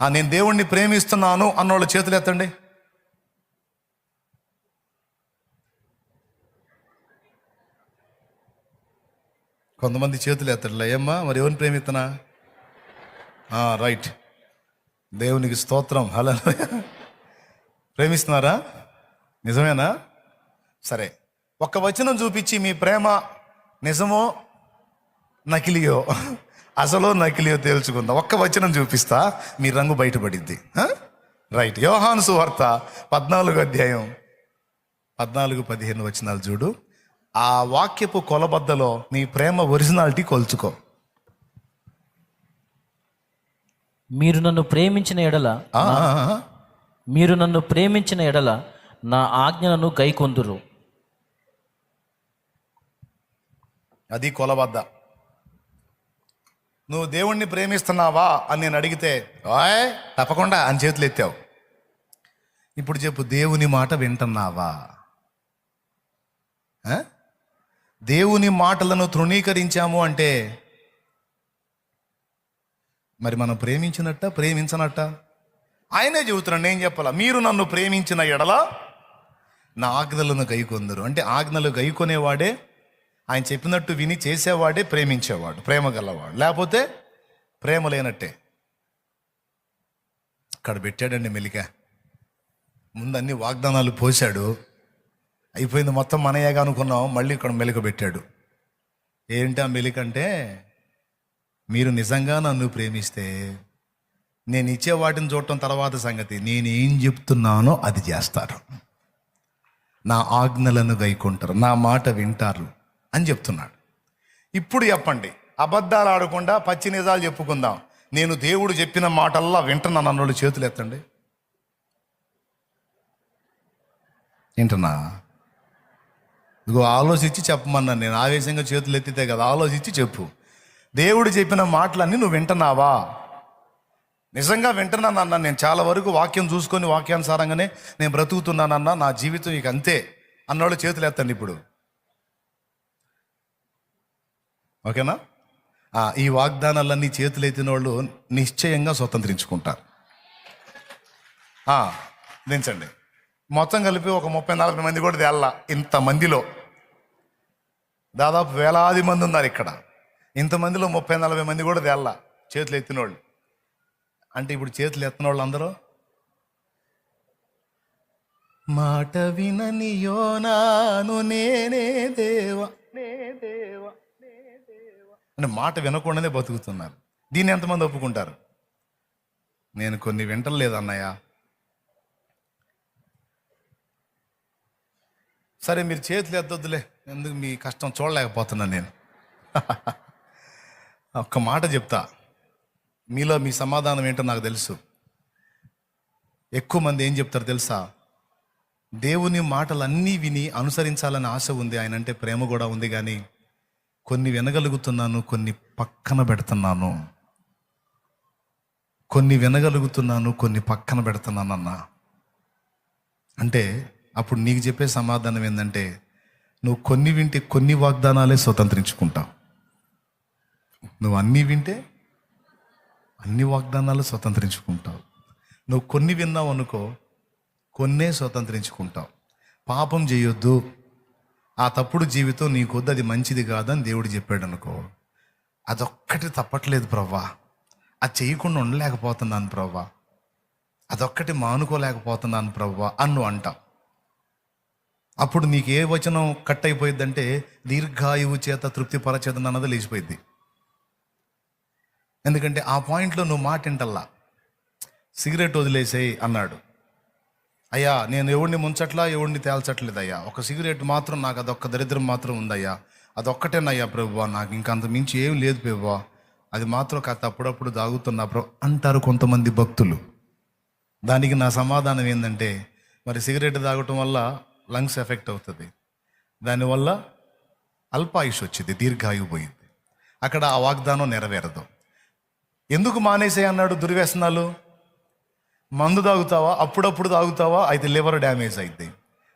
ఆ నేను దేవుణ్ణి ప్రేమిస్తున్నాను అన్నోళ్ళు చేతులు ఎత్తండి కొంతమంది చేతులు ఎత్తట్లే ఏమ్మా మరి ఎవరిని ప్రేమిస్తున్నా? ఆ, రైట్. దేవునికి స్తోత్రం. హలో ప్రేమిస్తున్నారా? నిజమేనా? సరే. ఒక్క వచనం చూపించి మీ ప్రేమ నిజమో నకిలియో? అసలు నకిలియో తేల్చుకుందాం. ఒక్క వచనం చూపిస్తా మీ రంగు బయటపడిద్ది? రైట్. యోహాను సువార్త పద్నాలుగు అధ్యాయం పద్నాలుగు పదిహేను వచనాలు చూడు. ఆ వాక్యపు కొలబద్దలో నీ ప్రేమ ఒరిజినాలిటీ కొలుచుకో. మీరు నన్ను ప్రేమించిన ఎడల. మీరు నన్ను ప్రేమించిన ఎడల నా ఆజ్ఞలను గైకొందురు. అది కొలబద్ద. నువ్వు దేవుణ్ణి ప్రేమిస్తున్నావా అని నేను అడిగితే ఓయ్ తప్పకుండా అని చేతులు ఎత్తావు. ఇప్పుడు చెప్పు దేవుని మాట వింటున్నావా? దేవుని మాటలను తృణీకరించాము అంటే మరి మనం ప్రేమించినట్ట ప్రేమించనట్ట? ఆయనే చెబుతున్నాడు నేను చెప్పాలా? మీరు నన్ను ప్రేమించిన ఎడల నా ఆజ్ఞలను గైకొందరు. అంటే ఆజ్ఞలు గైకొనేవాడే ఆయన చెప్పినట్టు విని చేసేవాడే ప్రేమించేవాడు ప్రేమ గలవాడు లేకపోతే ప్రేమ లేనట్టే అక్కడ పెట్టాడండి మెలిక ముందు అన్ని వాగ్దానాలు పోశాడు. అయిపోయింది మొత్తం మనయ్యగా అనుకున్నాం మళ్ళీ ఇక్కడ మెలిక పెట్టాడు. ఏంటి ఆ మెలిక అంటే మీరు నిజంగా నన్ను ప్రేమిస్తే నేను ఇచ్చే వాటిని చూడటం తర్వాత సంగతి నేను ఏం చెప్తున్నానో అది చేస్తారు. నా ఆజ్ఞలను గైకుంటారు నా మాట వింటారు. అని చెప్తున్నాడు. ఇప్పుడు చెప్పండి. అబద్ధాలు ఆడకుండా పచ్చి నిజాలు చెప్పుకుందాం. నేను దేవుడు చెప్పిన మాటల్లా వింటున్నాను అన్నోళ్ళు చేతులు ఎత్తండి. ఏంటన్నా? ఇదిగో ఆలోచించి చెప్పమన్నాను నేను. ఆవేశంగా చేతులు ఎత్తితే కదా ఆలోచించి చెప్పు. దేవుడు చెప్పిన మాటలన్నీ నువ్వు వింటున్నావా? నిజంగా వింటున్నానన్నా నేను. చాలా వరకు వాక్యం చూసుకొని వాక్యానుసారంగానే నేను బ్రతుకుతున్నానన్నా నా జీవితం ఇక అంతే. అన్నోళ్ళు చేతులు ఎత్తండి ఇప్పుడు. ఓకేనా? ఈ వాగ్దానాలన్నీ చేతులు ఎత్తిన వాళ్ళు నిశ్చయంగా స్వతంత్రించుకుంటారు. దించండి. మొత్తం కలిపి ఒక ముప్పై నలభై మంది కూడా తేళ్ళ ఇంతమందిలో దాదాపు వేలాది మంది ఉన్నారు ఇక్కడ. ఇంతమందిలో ముప్పై నలభై మంది కూడా తేళ్ళ చేతులు ఎత్తిన వాళ్ళు అంటే ఇప్పుడు చేతులు ఎత్తిన వాళ్ళు అందరూ మాట వినని యోనాను నేనే దేవా నే దేవా. అంటే మాట వినకుండానే బతుకుతున్నారు. దీన్ని ఎంతమంది ఒప్పుకుంటారు? నేను కొన్ని వింటలేదు అన్నయ్య. సరే మీరు చేతులు ఎద్దొద్దులే. ఎందుకు మీ కష్టం చూడలేకపోతున్నాను నేను? ఒక్క మాట చెప్తా. మీలో మీ సమాధానం ఏంటో నాకు తెలుసు. ఎక్కువ మంది ఏం చెప్తారు తెలుసా? దేవుని మాటలన్నీ విని అనుసరించాలని ఆశ ఉంది. ఆయన అంటే ప్రేమ కూడా ఉంది కానీ కొన్ని వినగలుగుతున్నాను కొన్ని పక్కన పెడుతున్నాను. కొన్ని వినగలుగుతున్నాను కొన్ని పక్కన పెడుతున్నాను అన్న అంటే అప్పుడు నీకు చెప్పే సమాధానం ఏంటంటే నువ్వు కొన్ని వింటే కొన్ని వాగ్దానాలే స్వతంత్రించుకుంటావు. నువ్వు అన్నీ వింటే అన్ని వాగ్దానాలు స్వతంత్రించుకుంటావు. నువ్వు కొన్ని విన్నావు అనుకో కొన్నే స్వతంత్రించుకుంటావు. పాపం చేయొద్దు. ఆ తప్పుడు జీవితం నీకొద్దు అది మంచిది కాదని దేవుడు చెప్పాడు అనుకో అదొక్కటి తప్పట్లేదు ప్రవ్వా. అది చేయకుండా ఉండలేకపోతున్నాను ప్రవ్వా. అదొక్కటి మానుకోలేకపోతున్నాను ప్రవ్వా అన్ను అంటావు అప్పుడు నీకు ఏ వచనం కట్ అయిపోయిందంటే దీర్ఘాయువు చేత తృప్తి పరచేదని అన్నది లేచిపోయింది ఎందుకంటే ఆ పాయింట్లో నువ్వు మాట వింటల్లా. సిగరెట్ వదిలేసేయి అన్నాడు. అయ్యా నేను ఎవడిని ముంచట్లా ఎవడిని తేల్చట్లేదు అయ్యా ఒక సిగరెట్ మాత్రం నాకు అదొక్క దరిద్రం మాత్రం ఉందయ్యా. అదొక్కటేనయ్యా ప్రభువా నాకు ఇంకంత మించి ఏం లేదు ప్రభు అది మాత్రం కాస్త అప్పుడప్పుడు దాగుతున్నా ప్రభు అంటారు కొంతమంది భక్తులు. దానికి నా సమాధానం ఏంటంటే మరి సిగరెట్ తాగటం వల్ల లంగ్స్ ఎఫెక్ట్ అవుతుంది. దానివల్ల అల్పాయుష్ వచ్చింది దీర్ఘాయువు పోయింది. అక్కడ ఆ వాగ్దానం నెరవేరదు. ఎందుకు మానేసే అన్నాడు దుర్వ్యసనాలు? మందు తాగుతావా? అప్పుడప్పుడు తాగుతావా? అయితే లివర్ డ్యామేజ్ అయింది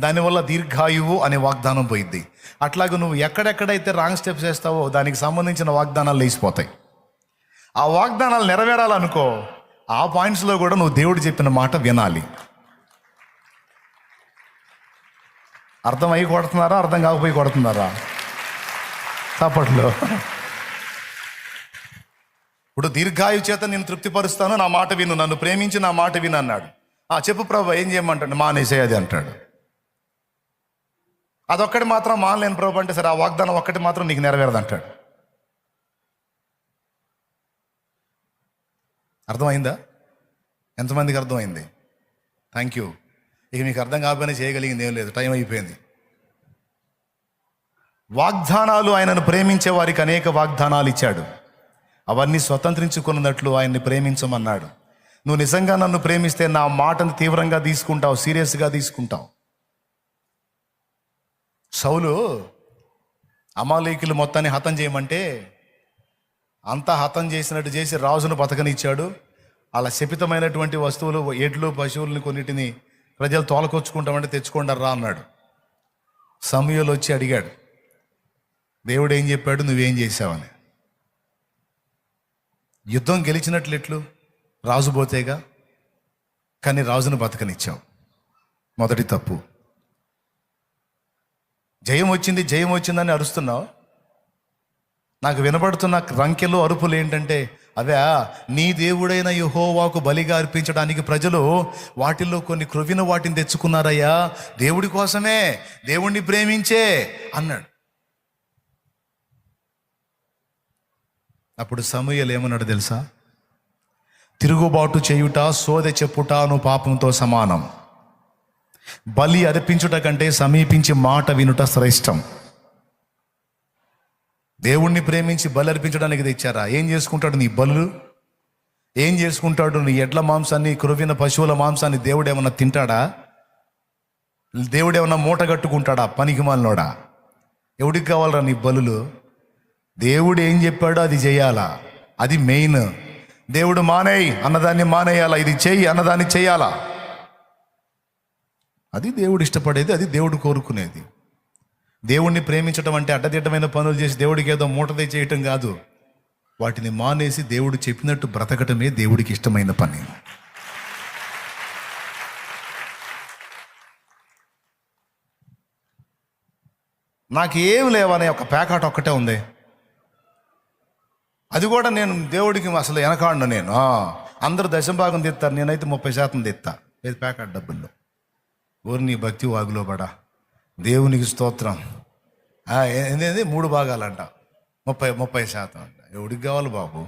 దానివల్ల దీర్ఘాయువు అనే వాగ్దానం పోయింది అట్లాగే నువ్వు ఎక్కడెక్కడైతే రాంగ్ స్టెప్స్ వేస్తావో దానికి సంబంధించిన వాగ్దానాలు లేచిపోతాయి. ఆ వాగ్దానాలు నెరవేరాలనుకో ఆ పాయింట్స్లో కూడా నువ్వు దేవుడు చెప్పిన మాట వినాలి. అర్థమై కొడుతున్నారా? అర్థం కాకపోయి కొడుతున్నారా? చప్పట్లో ఇప్పుడు దీర్ఘాయు చేత నేను తృప్తిపరుస్తాను నా మాట విను నన్ను ప్రేమించి నా మాట విను అన్నాడు. ఆ చెప్పు ప్రభు ఏం చేయమంటాడు? మానేసేయది అంటాడు. అదొక్కటి మాత్రం మానలేను ప్రభు అంటే సరే ఆ వాగ్దానం ఒక్కటి మాత్రం నీకు నెరవేరదు అంటాడు అర్థమైందా? ఎంతమందికి అర్థమైంది? థ్యాంక్ యూ ఇక మీకు అర్థం కాకపోయినా చేయగలిగింది ఏం లేదు టైం అయిపోయింది. వాగ్దానాలు ఆయనను ప్రేమించే వారికి అనేక వాగ్దానాలు ఇచ్చాడు. అవన్నీ స్వతంత్రించుకున్నట్లు ఆయన్ని ప్రేమించమన్నాడు. నువ్వు నిజంగా నన్ను ప్రేమిస్తే నా మాటను తీవ్రంగా తీసుకుంటావు సీరియస్గా తీసుకుంటావు? సౌలు అమాలేకులు మొత్తాన్ని హతం చేయమంటే అంతా హతం చేసినట్టు చేసి రాజును బతకనిచ్చాడు. అలా శపితమైనటువంటి వస్తువులు ఎడ్లు పశువులను కొన్నిటిని ప్రజలు తోలకొచ్చుకుంటామంటే తెచ్చుకోండి రా అన్నాడు. సమయంలో వచ్చి అడిగాడు దేవుడు ఏం చెప్పాడు? నువ్వేం చేశావని? యుద్ధం గెలిచినట్లు ఎట్లు? రాజు పోతేగా. కానీ రాజును బతకనిచ్చావు మొదటి తప్పు. జయం వచ్చింది జయం వచ్చిందని అరుస్తున్నావు? నాకు వినబడుతున్న రంకెలు అరుపులు ఏంటంటే అవే నీ దేవుడైన యహోవాకు బలిగా అర్పించడానికి ప్రజలు వాటిల్లో కొన్ని క్రొవిన వాటిని తెచ్చుకున్నారయ్యా. దేవుడి కోసమే దేవుణ్ణి ప్రేమించే అన్నాడు. అప్పుడు సమూయలు ఏమన్నాడు తెలుసా? తిరుగుబాటు చేయుట సోదె చెప్పుటాను పాపంతో సమానం. బలి అర్పించుట కంటే సమీపించి మాట వినుట శ్రేష్టం. దేవుణ్ణి ప్రేమించి బలి అర్పించడానికి తెచ్చారా? ఏం చేసుకుంటాడు నీ బలు ఏం చేసుకుంటాడు నీ ఎడ్ల మాంసాన్ని కురువిన పశువుల మాంసాన్ని దేవుడు ఏమన్నా తింటాడా? దేవుడు ఏమన్నా మూట కట్టుకుంటాడా? పనికి మాలినోడా? ఎవడికి కావాలరా నీ బలులు? దేవుడు ఏం చెప్పాడో అది చేయాలా? అది మెయిన్. దేవుడు మానేయి అన్నదాన్ని మానేయాలా? ఇది చెయ్యి అన్నదాన్ని చేయాలా? అది దేవుడు ఇష్టపడేది అది దేవుడు కోరుకునేది. దేవుణ్ణి ప్రేమించడం అంటే అడ్డదిడ్డమైన పనులు చేసి దేవుడికి ఏదో మూట చేయటం కాదు. వాటిని మానేసి దేవుడు చెప్పినట్టు బ్రతకటమే దేవుడికి ఇష్టమైన పని. నాకు ఏం లేవనే ఒక ప్యాకాట్ ఒక్కటే ఉంది. అది కూడా నేను దేవుడికి అసలు వెనకాడను నేను. అందరు దశభాగం తీస్తారు నేనైతే ముప్పై శాతం తీస్తా. ఏది ప్యాకెట్ డబ్బుల్లో? ఓరి నీ భక్తి వాగులో పడా. దేవునికి స్తోత్రం. ఆ, ఏంది మూడు భాగాలంట. ముప్పై ముప్పై శాతం అంట. ఎవడికి కావాలి బాబు?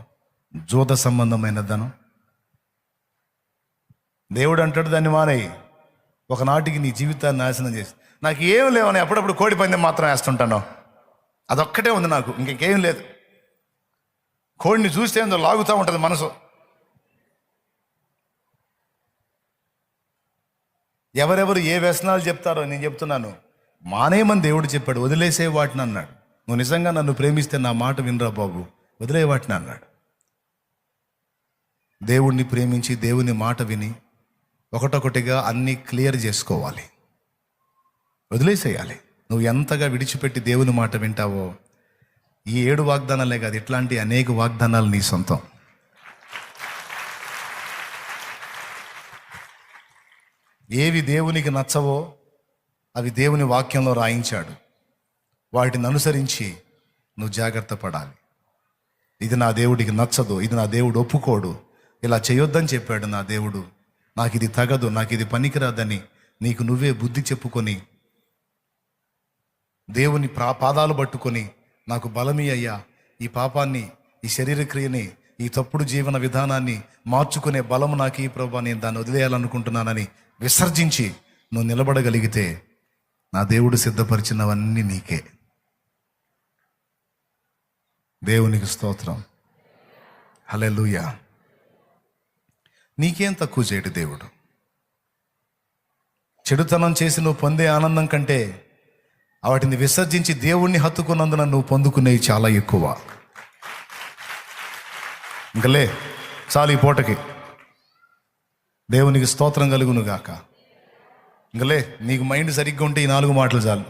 జూత సంబంధమైన ధనం. దేవుడు అంటాడు దాన్ని మానేయి. ఒకనాటికి నీ జీవితాన్ని నాశనం చేసి. నాకు ఏం లేవని అప్పుడప్పుడు కోడి పందెం మాత్రం వేస్తుంటాను. అదొక్కటే ఉంది నాకు. ఇంకేం లేదు. కోడిని చూస్తే ఏందో లాగుతూ ఉంటుంది మనసు. ఎవరెవరు ఏ వ్యసనాలు చెప్తారో నేను చెప్తున్నాను. మానేయమని దేవుడు చెప్పాడు వదిలేసే వాటిని అన్నాడు. నువ్వు నిజంగా నన్ను ప్రేమిస్తే నా మాట వినరా బాబు? వదిలే వాటిని అన్నాడు. దేవుణ్ణి ప్రేమించి దేవుని మాట విని ఒకటొకటిగా అన్నీ క్లియర్ చేసుకోవాలి. వదిలేసేయాలి. నువ్వు ఎంతగా విడిచిపెట్టి దేవుని మాట వింటావో ఈ ఏడు వాగ్దానాలే కాదు ఇట్లాంటి అనేక వాగ్దానాలు నీ సొంతం. ఏవి దేవునికి నచ్చవో అవి దేవుని వాక్యంలో రాయించాడు. వాటిని అనుసరించి నువ్వు జాగ్రత్త పడాలి. ఇది నా దేవుడికి నచ్చదు ఇది నా దేవుడు ఒప్పుకోడు. ఇలా చేయొద్దని చెప్పాడు నా దేవుడు. నాకు ఇది తగదు నాకు ఇది పనికిరాదని నీకు నువ్వే బుద్ధి చెప్పుకొని దేవుని ప్రా పాదాలు పట్టుకొని నాకు బలమీ అయ్యా. ఈ పాపాన్ని ఈ శరీర క్రియని ఈ తప్పుడు జీవన విధానాన్ని మార్చుకునే బలము నాకు ఈ ప్రభా నేను దాన్ని వదిలేయాలనుకుంటున్నానని విసర్జించి నువ్వు నిలబడగలిగితే నా దేవుడు సిద్ధపరిచినవన్నీ నీకే. దేవునికి స్తోత్రం. హలెలుయా నీకేం తక్కువ చేయడు దేవుడు. చెడుతనం చేసి నువ్వు పొందే ఆనందం కంటే వాటిని విసర్జించి దేవుణ్ణి హత్తుకున్నందున నువ్వు పొందుకునేవి చాలా ఎక్కువ. ఇంకలే చాలు ఈ పూటకి. దేవునికి స్తోత్రం కలుగును గాక. ఇంకలే నీకు మైండ్ సరిగ్గా ఉంటే ఈ నాలుగు మాటలు చాలు.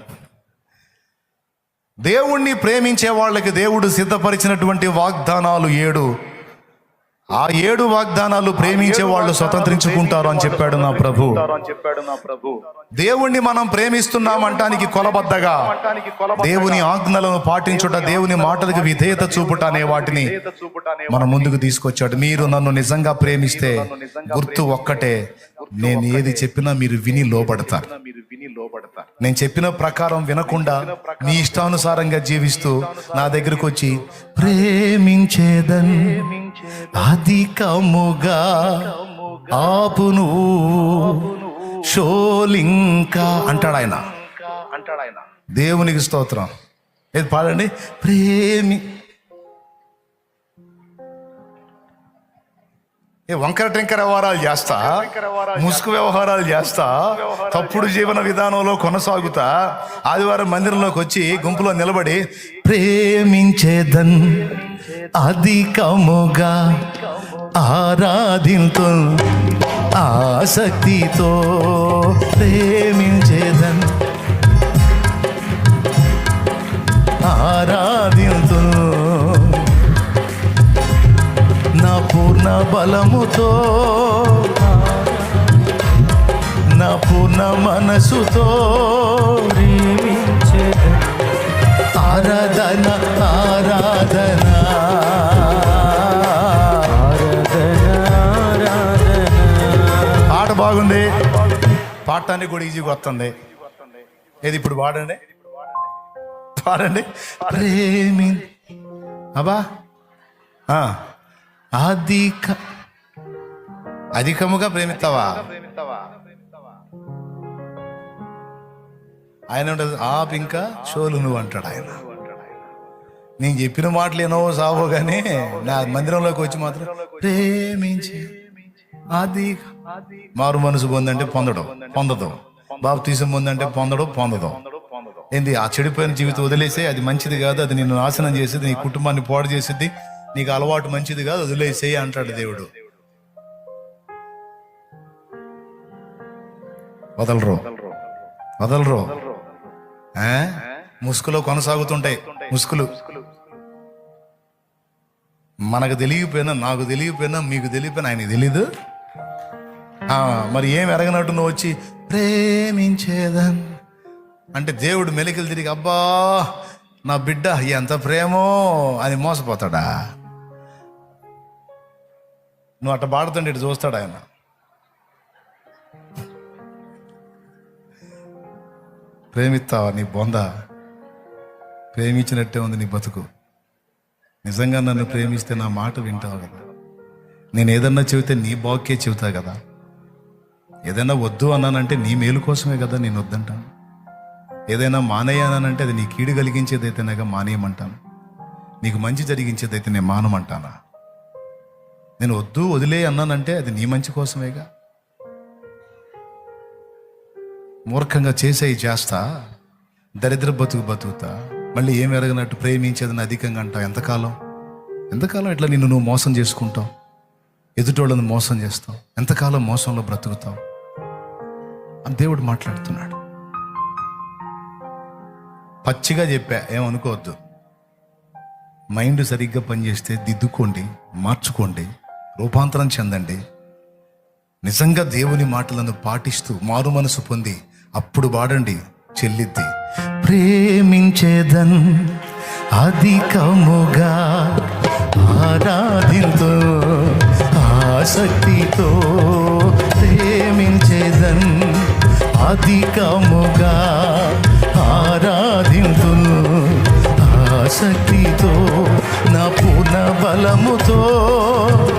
దేవుణ్ణి ప్రేమించే వాళ్ళకి దేవుడు సిద్ధపరిచినటువంటి వాగ్దానాలు ఏడు. ఆ ఏడు వాగ్దానాలు ప్రేమించే వాళ్ళు స్వతంత్రించుకుంటారు అని చెప్పాడు నా ప్రభు. చెప్పాడు నా ప్రభు. దేవుణ్ణి మనం ప్రేమిస్తున్నామంటానికి కొలబద్దగా. దేవుని ఆజ్ఞలను పాటించుట దేవుని మాటలకు విధేయత చూపుట అనే వాటిని మన ముందుకు తీసుకొచ్చాడు. మీరు నన్ను నిజంగా ప్రేమిస్తే గుర్తు ఒక్కటే నేను ఏది చెప్పినా మీరు విని లోపడతారు నేను చెప్పిన ప్రకారం వినకుండా మీ ఇష్టానుసారంగా జీవిస్తూ నా దగ్గరకు వచ్చి ప్రేమించేదన్. అధికముగా ఆపును షోలింకా అంటాడు ఆయన. అంటాడు ఆయన దేవునికి స్తోత్రం. ఏది పాడండి? ప్రేమి. ఏ వంకర టెంకర వ్యవహారాలు చేస్తా ముసుగు వ్యవహారాలు చేస్తా తప్పుడు జీవన విధానంలో కొనసాగుతా ఆదివారం మందిరంలోకి వచ్చి గుంపులో నిలబడి ప్రేమించేదన్. అధికముగా ఆరాధింతు ఆసక్తితో ప్రేమించేదన్. ఆరాధింతు నా పూర్ణ బలముతో నా పూర్ణ మనసుతో ప్రేమించేదన్. ఆరాధన ఆరాధన పాడటానికి కూడా ఈజీగా వస్తుంది. ఏది ఇప్పుడు వాడండి పాడండి. ప్రేమి అబ్బా. అధిక అధికముగా ప్రేమిస్తావా? ఆయన ఉంటుంది ఆప్ ఇంకా చోలు నువ్వు అంటాడు ఆయన. నేను చెప్పిన మాటలు ఏనో సావో కానీ నా మందిరంలోకి వచ్చి మాత్రం ప్రేమించి అది మారు మనసు పొందంటే పొందడం పొందదు. బాబు తీసిన పొందంటే పొందడం పొందదు. ఏంది ఆ చెడిపోయిన జీవితం వదిలేసే అది మంచిది కాదు అది నిన్ను నాశనం చేసేది నీ కుటుంబాన్ని పాడు చేసేది నీకు అలవాటు మంచిది కాదు వదిలేసేయి అంటాడు దేవుడు. వదలరు. వదలరు. ఆ? ముసుగులో కొనసాగుతుంటాయి ముసుగులు. మనకు తెలియకపోయినా నాకు తెలియకపోయినా మీకు తెలియపోయినా ఆయనకి తెలీదు? మరి ఏం ఎరగనట్టు నువ్వు వచ్చి ప్రేమించేదన్. అంటే దేవుడు మెలికలు తిరిగి అబ్బా నా బిడ్డ ఎంత ప్రేమో. అని మోసపోతాడా? నువ్వు అట్ట పాడుతుంటే ఇటు చూస్తాడు ఆయన? ప్రేమిస్తావా నీ బొంద? ప్రేమించినట్టే ఉంది నీ బతుకు. నిజంగా నన్ను ప్రేమిస్తే నా మాట వింటావు కదా. నేను ఏదన్నా చెబితే నీ బాక్కే చెబుతా కదా. ఏదైనా వద్దు అన్నానంటే నీ మేలు కోసమే కదా నేను వద్దంటాను. ఏదైనా మానేయానంటే అది నీ కీడు కలిగించేదైతేనేగా మానేయమంటాను. నీకు మంచి జరిగించేదైతే నేను మానమంటానా? నేను వద్దు వదిలే అన్నానంటే అది నీ మంచి కోసమేగా? మూర్ఖంగా చేసేవి చేస్తా దరిద్ర బతుకు బతుకుతా మళ్ళీ ఏం ఎరగనట్టు ప్రేమించేదని అధికంగా అంటావు ఎంతకాలం? ఎంతకాలం ఇట్లా నిన్ను నువ్వు మోసం చేసుకుంటావు? ఎదుటోళ్ళని మోసం చేస్తావు? ఎంతకాలం మోసంలో బ్రతుకుతావు? అని దేవుడు మాట్లాడుతున్నాడు. పచ్చిగా చెప్పా ఏమనుకోవద్దు మైండ్ సరిగ్గా పనిచేస్తే దిద్దుకోండి మార్చుకోండి రూపాంతరం చెందండి. నిజంగా దేవుని మాటలను పాటిస్తూ మారు మనసు పొంది అప్పుడు వాడండి చెల్లిద్ది. ప్రేమించేదన్ అధికముగా ఆరాధింతో ఆసక్తితో ప్రేమించేదన్ అధికముగా ఆరాధింతు ఆసక్తితో నా పూర్ణ బలముతో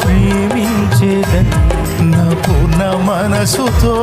ప్రేమించేదని నా పూర్ణ మనసుతో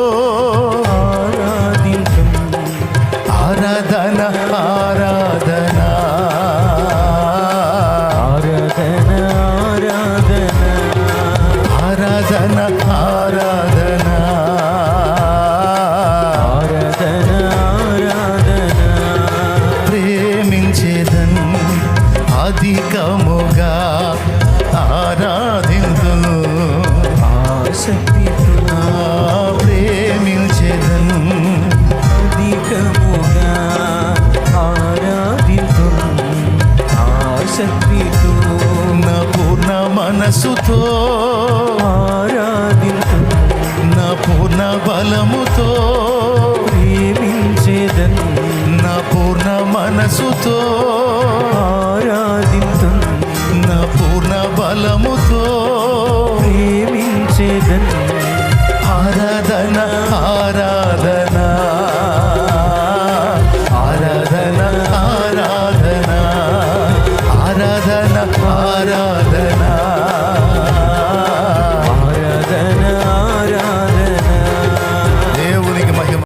ప్రేమించేదన్ నా పూర్ణ మనసుతో